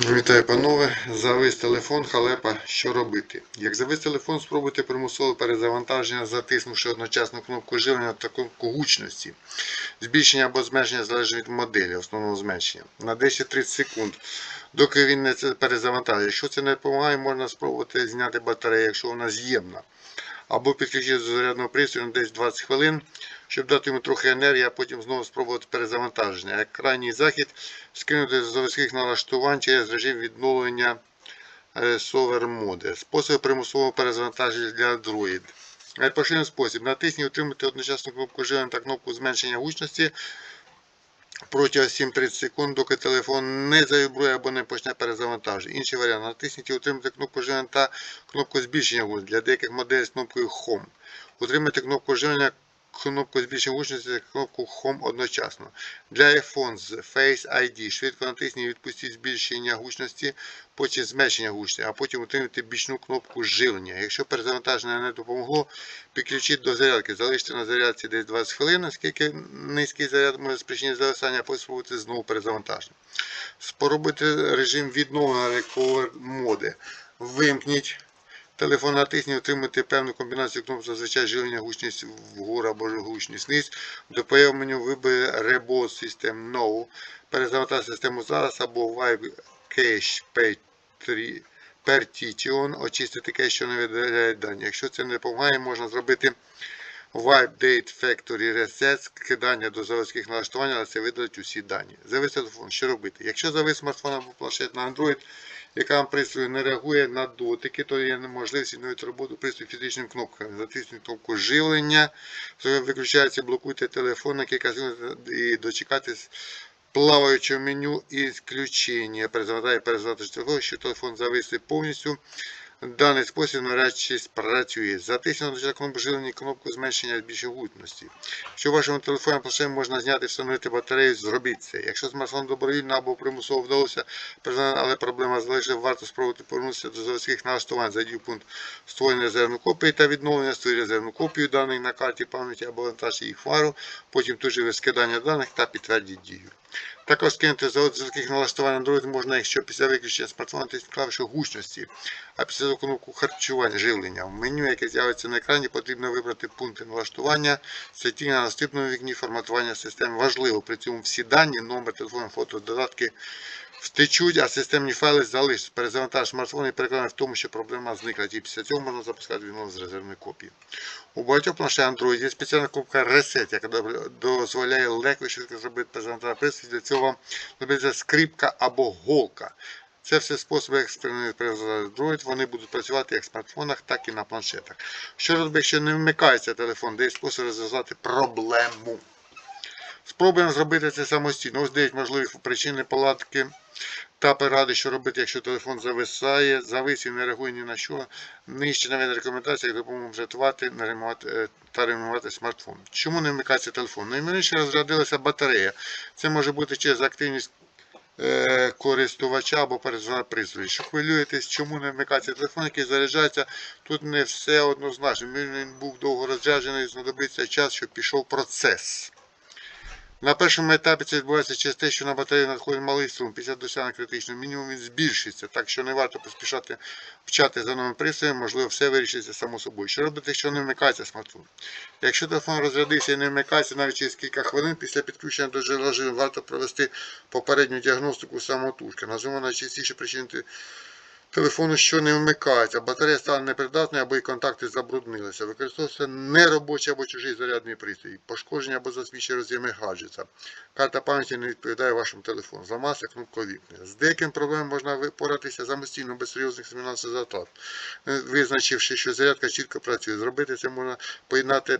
Вітаю, панове. Завис телефон, халепа. Що робити? Як завис телефон, спробуйте примусове перезавантаження, затиснувши одночасно кнопку живлення та кнопку гучності. Збільшення або зменшення залежить від моделі, основного зменшення. На 10-30 секунд, доки він не перезавантажує. Якщо це не допомагає, можна спробувати зняти батарею, якщо вона з'ємна. Або підключити до зарядного пристрою на десь 20 хвилин, щоб дати йому трохи енергії, а потім знову спробувати перезавантаження. Як крайній захід, скинути з заводських налаштувань через режим відновлення Sover моди. Способи примусового перезавантаження для Android. Найпоширений спосіб. Натисніть і утримуйте одночасно кнопку живлення та кнопку зменшення гучності протягом 7-30 секунд, доки телефон не завібрує або не почне перезавантаження. Інший варіант. Натисніть і утримайте кнопку живлення та кнопку збільшення гучності. Для деяких моделей з кнопкою Home. Утримайте кнопку живлення, кнопку збільшення гучності та кнопку Home одночасно. Для iPhone з Face ID швидко натисніть і відпустіть збільшення гучності, потім зменшення гучності, а потім утримуйте бічну кнопку живлення. Якщо перезавантаження не допомогло, підключіть до зарядки. Залиште на зарядці десь 20 хвилин, оскільки низький заряд може спричинити зависання, а потім спробуйте знову перезавантаження. Спробуйте режим відновлення Recover моди. Вимкніть. Телефон натисніть, отримати певну комбінацію кнопок зазвичай живлення гучність вгору або гучність вниз. До появи меню вибери Reboot System No. Перезавантаж систему зараз або Vibe Cache P3 Partition. Очистити кеш, що не видаляє дані. Якщо це не допомагає, можна зробити Wipe Date Factory Reset, скидання до заводських налаштувань, але це видалить усі дані. Завис телефон. Що робити? Якщо завис смартфон або планшет на Android, яка вам пристрою не реагує на дотики, то є неможливість відновити роботу пристрою фізичним кнопками. Затисніть кнопку живлення, виключається, блокуйте телефон на кілька секунд і дочекатись плаваючого меню і включення. Перезавантаження телефон, що телефон зависли повністю. Даний спосіб навряд чи спрацює. Затиснути на живлення кнопку зменшення збільшення гучності. Якщо в вашому телефоні планшеті можна зняти і встановити батарею, зробіть це. Якщо смартфон добровільно або примусово вдалося, але проблема залишила, варто спробувати повернутися до заводських налаштувань. Зайдіть в пункт створення резервної копії та відновлення створює резервну копію даних на карті пам'яті або вантаж їх фару, потім тут же скидання даних та підтвердіть дію. Також скинути завод налаштування налаштувань Android можна, якщо після виключення смартфона тиснути клавішу гучності, а після кнопку харчування живлення. В меню, яке з'явиться на екрані, потрібно вибрати пункти налаштування, світіння на наступному вікні форматування системи. Важливо, при цьому всі дані, номер телефону, фото, додатки втечуть, а системні файли залишаться. Перезавантаж смартфону і переконаний в тому, що проблема зникла. І після цього можна запускати відмову з резервної копії. У багатьох планшетах Android є спеціальна кнопка Reset, яка дозволяє легко і швидко зробити перезавантаж пристрій. Для цього знадобиться скрипка або голка. Це все способи перезавантаження Android. Вони будуть працювати як в смартфонах, так і на планшетах. Що робити, якщо не вмикається телефон, де є спосіб розв'язати проблему. Спробуємо зробити це самостійно. Ось 9 можливих причин неполадки та поради, що робити, якщо телефон зависає, зависів, не реагує ні на що. Нижче навіть рекомендації, як допомогу врятувати та ремонтувати смартфон. Чому не вмикається телефон? Найменше розрядилася батарея. Це може бути через активність е, користувача або персонального пристрою. Що хвилюєтесь, чому не вмикається телефон, який заряджається, тут не все однозначно. Він був довго розряджений, знадобиться час, щоб пішов процес. На першому етапі це відбувається через те, що на батарею надходить малий струм. Після досягнення критичного мінімуму він збільшиться, так що не варто поспішати вчати за новим пристроєм, можливо, все вирішиться само собою. Що робити, якщо не вмикається смартфон? Якщо телефон розрядився і не вмикається навіть через кілька хвилин після підключення до джерела варто провести попередню діагностику самотужки. Назвемо найчастіше причини телефону, що не вмикається, батарея стала непридатною або і контакти забруднилися. Використовується неробочий або чужий зарядний пристрій, пошкодження або засвідчення роз'єми гаджета. Карта пам'яті не відповідає вашому телефону. Зламався кнопка вікна. З деяким проблемом можна випоратися самостійно без серйозних фінансових затрат, визначивши, що зарядка чітко працює. Зробити це можна поєднати,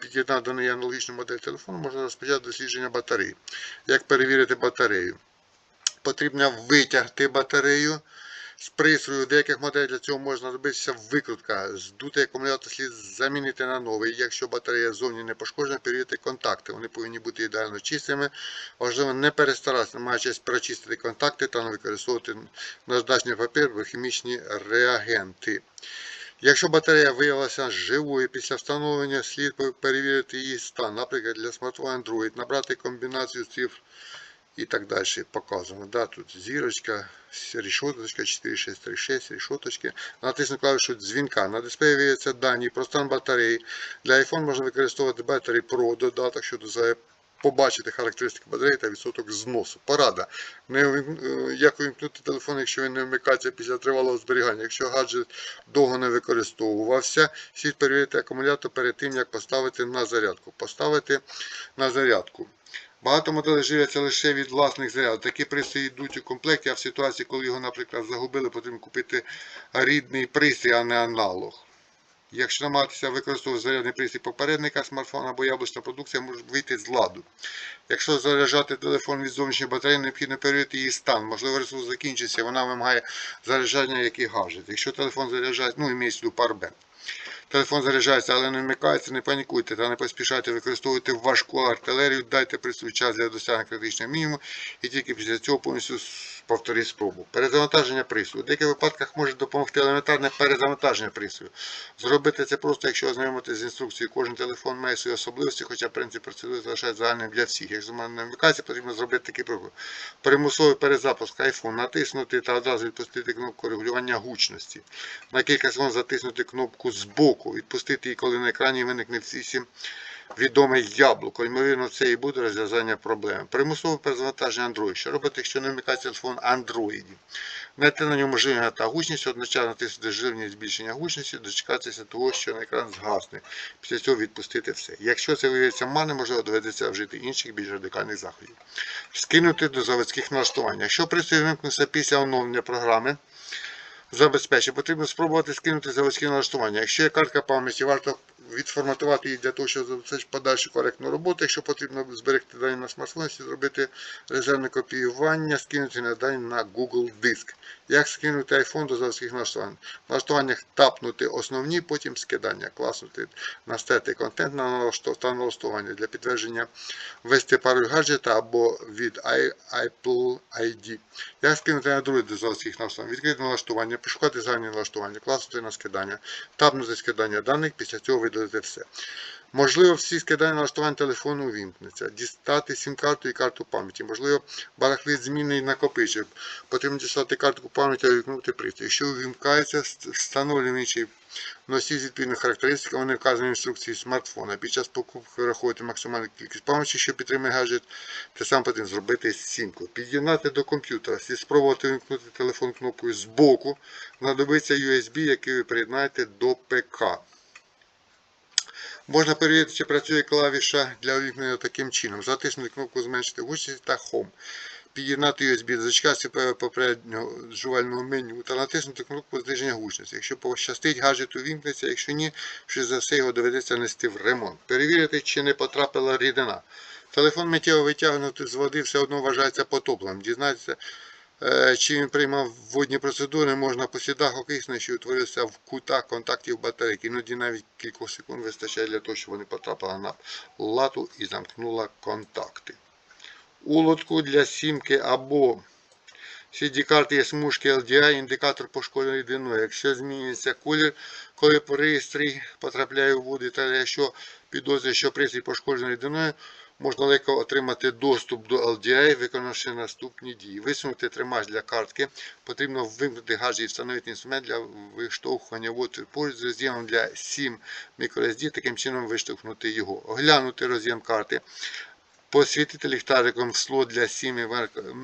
під'єднати до неї аналогічну модель телефону, можна розпочати дослідження батареї. Як перевірити батарею? Потрібно витягти батарею з пристрою. Деяких моделей для цього можна робитися викрутка. Здутий акумулятор слід замінити на новий. Якщо батарея зовні не пошкоджена, перевірити контакти. Вони повинні бути ідеально чистими. Важливо не перестаратися, намагаючись прочистити контакти та не використовувати наждачний папір або хімічні реагенти. Якщо батарея виявилася живою після встановлення, слід перевірити її стан. Наприклад, для смартфона Android набрати комбінацію цифр і так далі показано. Да, тут зірочка, рішоточка 4636, рішоточки. Натисну клавішу дзвінка. На дисплеї виявляться дані про стан батареї. Для iPhone можна використовувати Battery Pro додаток, що дозволяє побачити характеристики батареї та відсоток зносу. Порада. Не е, як увімкнути телефон, якщо він не вмикається після тривалого зберігання. Якщо гаджет довго не використовувався, слід перевірити акумулятор перед тим, як поставити на зарядку. Поставити на зарядку. Багато моделей живляться лише від власних зарядок. Такі пристрої йдуть у комплекті, а в ситуації, коли його, наприклад, загубили, потрібно купити рідний пристрій, а не аналог. Якщо намагатися використовувати зарядний пристрій попередника смартфона або яблучна продукція, може вийти з ладу. Якщо заряджати телефон від зовнішньої батареї, необхідно перевірити її стан. Можливо, ресурс закінчиться, вона вимагає заряджання, як і гаджет. Якщо телефон заряджається, ну, в виду парбен. Телефон заряджається, але не вмикається, не панікуйте та не поспішайте використовувати важку артилерію, дайте пристрою час для досягнення критичного мінімуму. І тільки після цього повністю повторіть спробу. Перезавантаження пристрою. У деяких випадках може допомогти елементарне перезавантаження пристрою. Зробити це просто, якщо ознайомитися з інструкцією. Кожен телефон має свої особливості, хоча принцип процедури залишається загальним для всіх. Якщо не вмикається, потрібно зробити такий крок. Примусовий перезапуск iPhone. Натиснути та одразу відпустити кнопку регулювання гучності. На кілька секунд затиснути кнопку збоку, відпустити її, коли на екрані виникне всім відоме яблуко. Ймовірно, це і буде розв'язання проблеми. Примусове перезавантаження Android. Що робити, якщо не вмикається телефон Android? Знайти на ньому живлення та гучність, одночасно натиснути живлення збільшення гучності, дочекатися того, що на екран згасне. Після цього відпустити все. Якщо це виявиться мане, можливо, доведеться вжити інших більш радикальних заходів. Скинути до заводських налаштувань. Якщо пристрій вимкнувся після оновлення програми, забезпечення. Потрібно спробувати скинути заводські налаштування. Якщо є картка пам'яті, варто відформатувати її для того, щоб забезпечити подальшу коректну роботу. Якщо потрібно зберегти дані на смартфоні, зробити резервне копіювання, скинути на дані на Google диск. Як скинути iPhone до заводських налаштувань? В налаштуваннях тапнути основні, потім скидання, класнути на стати контент на налаштування для підтвердження ввести пароль гаджета або від Apple ID. Як скинути Android до заводських налаштувань? Відкрити налаштування, пошукати загальні налаштування, класнути на скидання, тапнути скидання даних, після цього видалити все. Можливо, всі скидання налаштувань телефону увімкнуться. Дістати сім-карту і карту пам'яті. Можливо, барахлит змінний накопичив. Потрібно дістати картку пам'яті, а увімкнути пристрій. Якщо увімкається, ст- встановлюємо інший носій з відповідними характеристиками, вони вказані в інструкції смартфона. Під час покупки враховувати максимальну кількість пам'яті, що підтримує гаджет. Те саме потрібно зробити сімку. Під'єднати до комп'ютера. Слід спробувати вимкнути телефон кнопкою збоку. Знадобиться USB, який ви приєднаєте до ПК. Можна перевірити, чи працює клавіша для увімкнення таким чином. Затиснути кнопку зменшити гучність та Home. Під'єднати USB, зачекати попереднього жувального меню та натиснути кнопку зниження гучності. Якщо пощастить, гаджет увімкнеться, якщо ні, що за все його доведеться нести в ремонт. Перевірити, чи не потрапила рідина. Телефон миттєво витягнути з води все одно вважається потопленим. Дізнатися, е, чи він приймав водні процедури, можна по слідах окисне, що утворився в кутах контактів батарейки. Іноді навіть кількох секунд вистачає для того, щоб вони потрапили на лату і замкнула контакти. У лотку для сімки або CD-карти є смужки LDI, індикатор пошкодженої рідиною. Якщо змінюється колір, коли пристрій потрапляє у воду, та якщо підозрює, що пристрій пошкоджений рідиною, можна легко отримати доступ до LDI, виконавши наступні дії. Висунути тримач для картки. Потрібно вимкнути гаджет і встановити інструмент для виштовхування води поруч з роз'ємом для 7 microSD, таким чином виштовхнути його. Оглянути роз'єм карти. Посвітити ліхтариком в слот для 7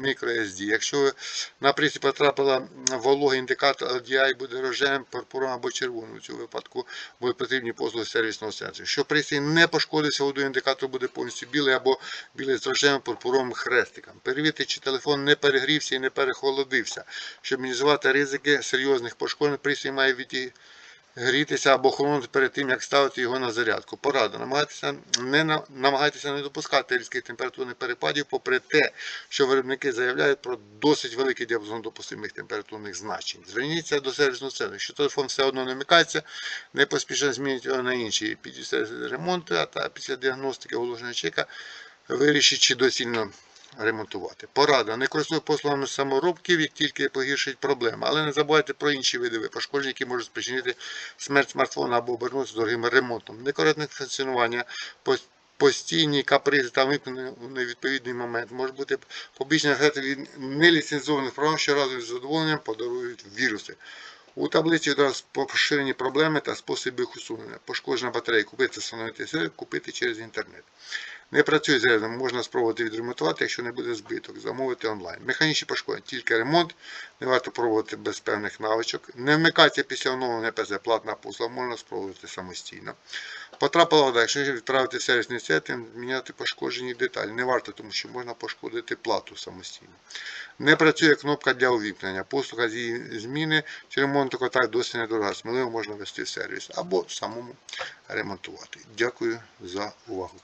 microSD. Якщо на пристрій потрапила волога, індикатор LDI буде рожевим, пурпуром або червоним. У цьому випадку будуть потрібні послуги сервісного центру. Якщо пристрій не пошкодився водою, індикатор буде повністю білий або білий з рожевим пурпуровим хрестиком. Перевірте, чи телефон не перегрівся і не перехолодився. Щоб мінімізувати ризики серйозних пошкоджень, пристрій має відійти грітися або холонути перед тим, як ставити його на зарядку. Порада. Намагайтеся не, на- намагайтеся не допускати різких температурних перепадів, попри те, що виробники заявляють про досить великий діапазон допустимих температурних значень. Зверніться до сервісного центру. Якщо телефон все одно не вмикається, не поспішайте змінити його на інший. Після ремонту, а та після діагностики оголошення чека вирішіть, чи доцільно ремонтувати. Порада. Не користуйтесь послугами саморобків, як тільки погіршить проблеми. Але не забувайте про інші види пошкоджень, які можуть спричинити смерть смартфона або обернутися дорогим ремонтом. Некоректне функціонування постійні капризи та вимкнені у невідповідний момент. Може бути побічний ефект від неліцензованих програм, що разом з задоволенням подарують віруси. У таблиці відразу поширені проблеми та способи їх усунення. Пошкоджена батарея купити, встановити сервер, купити через інтернет. Не працює зарядом, можна спробувати відремонтувати, якщо не буде збиток, замовити онлайн. Механічні пошкодження, тільки ремонт, не варто пробувати без певних навичок. Не вмикається після оновлення ПЗ, платна послуга, можна спробувати самостійно. Потрапила вода, якщо відправити сервісний сетинг, міняти пошкоджені деталі. Не варто, тому що можна пошкодити плату самостійно. Не працює кнопка для увімкнення. Послуга з її зміни чи ремонту кота досить недорога. Сміливо можна вести в сервіс або самому ремонтувати. Дякую за увагу.